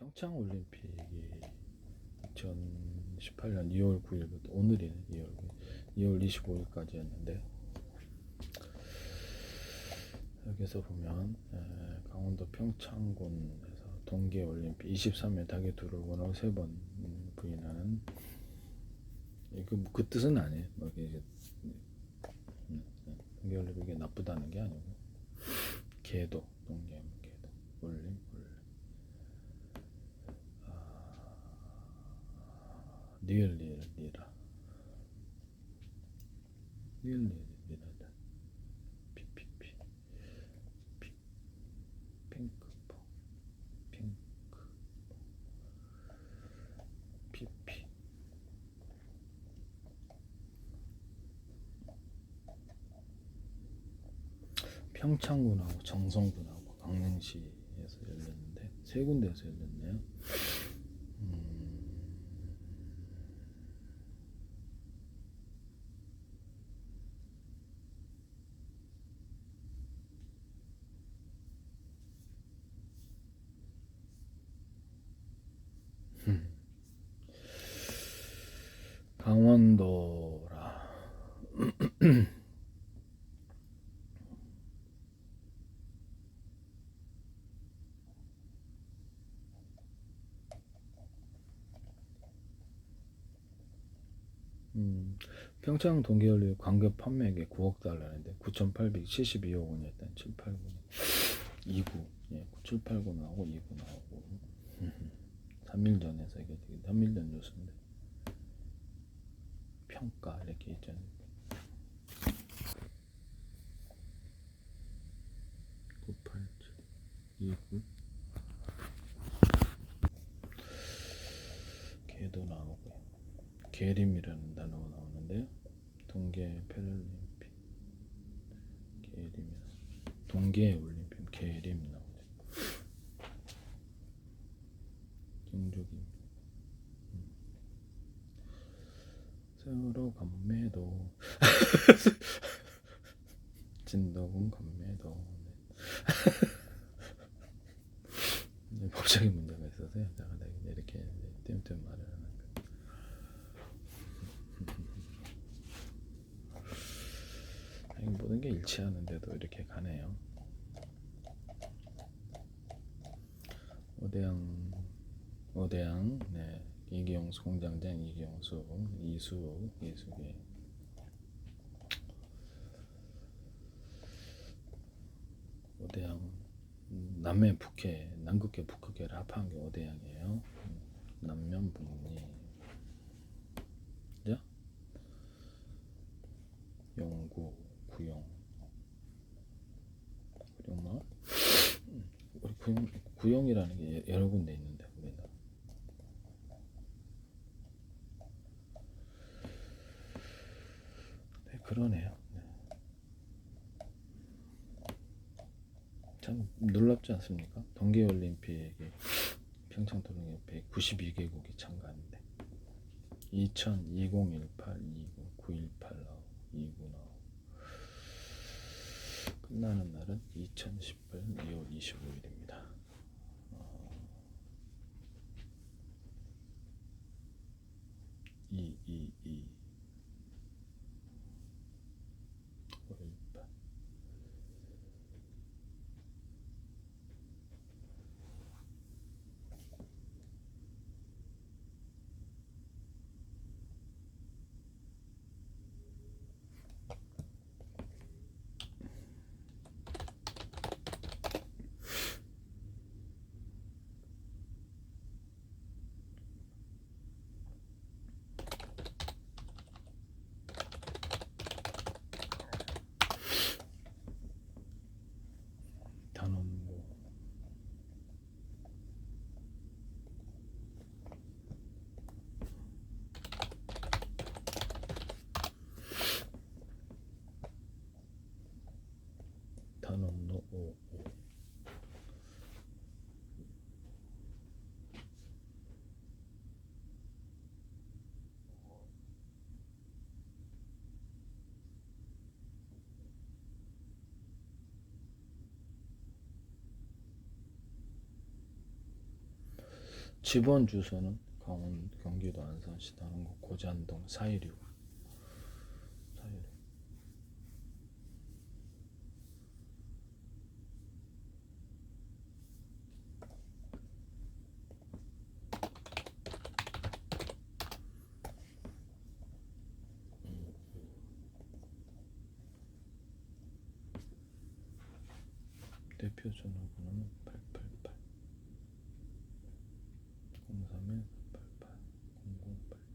평창 올림픽이 2018년 2월 9일부터 오늘이네 2월 9일, 2월 25일까지였는데. 여기서 보면 에, 강원도 평창군에서 동계 올림픽 23회 닭에 들어오고 세번 부인하는 이거 뭐그 뜻은 아니에요. 뭐 이게 음, 음, 동계 올림픽이 나쁘다는 게 아니고. 개도 올림 올림 리을 리을 리라. 리을 리을 리라다. 피피피. 피. 핑크퐁. 핑크 피피. 평창군하고 정성군하고 강릉시에서 열렸는데 세 군데에서 열렸네요. 강원도라. 음, 평창 동계올림픽 관객 판매액이 9억 달러인데 9,872억 원이었던 789년. 2구. 예, 789 나오고 2구 나오고. 3일 전에서 이게 되게 3일 전 뉴스인데 평가 이렇게 있잖아요 987 2구? 개도 나오고요. 계림이라는 단어가 나오는데요. 동계 패럴림픽. 계림이 동계 올림픽 계림 나오죠. 경주기 세월호 감매도 진도군 감매도 네. 법적인 문제가 있어서요. 제가 이렇게 띄엄띄엄 말을 하는 거예요. 모든 게 일치하는데도 이렇게 가네요. 오대양, 오대양, 네, 이기용수 공장장 이기용수, 이수, 이수기. 오대양, 음, 남해 북해, 남극계 북극계를 합한 게 오대양이에요. 음, 남면 북리. 그죠? 영구, 구용. 구용 뭐? 구용, 구용이라는 게 여러 군데 있는데 우리나라. 네, 그러네요. 네. 참 놀랍지 않습니까? 동계올림픽에 평창 동계올림픽 92개국이 참가했는데 2000, 2018, 29, 918 나오고 29 나오고 끝나는 날은 2018 2월 25일입니다. 어, 2, 2, 2 518 음. 집원 주소는 강원 경기도 안산시 다른곳 고잔동 416 416 대표 전화번호는 03188008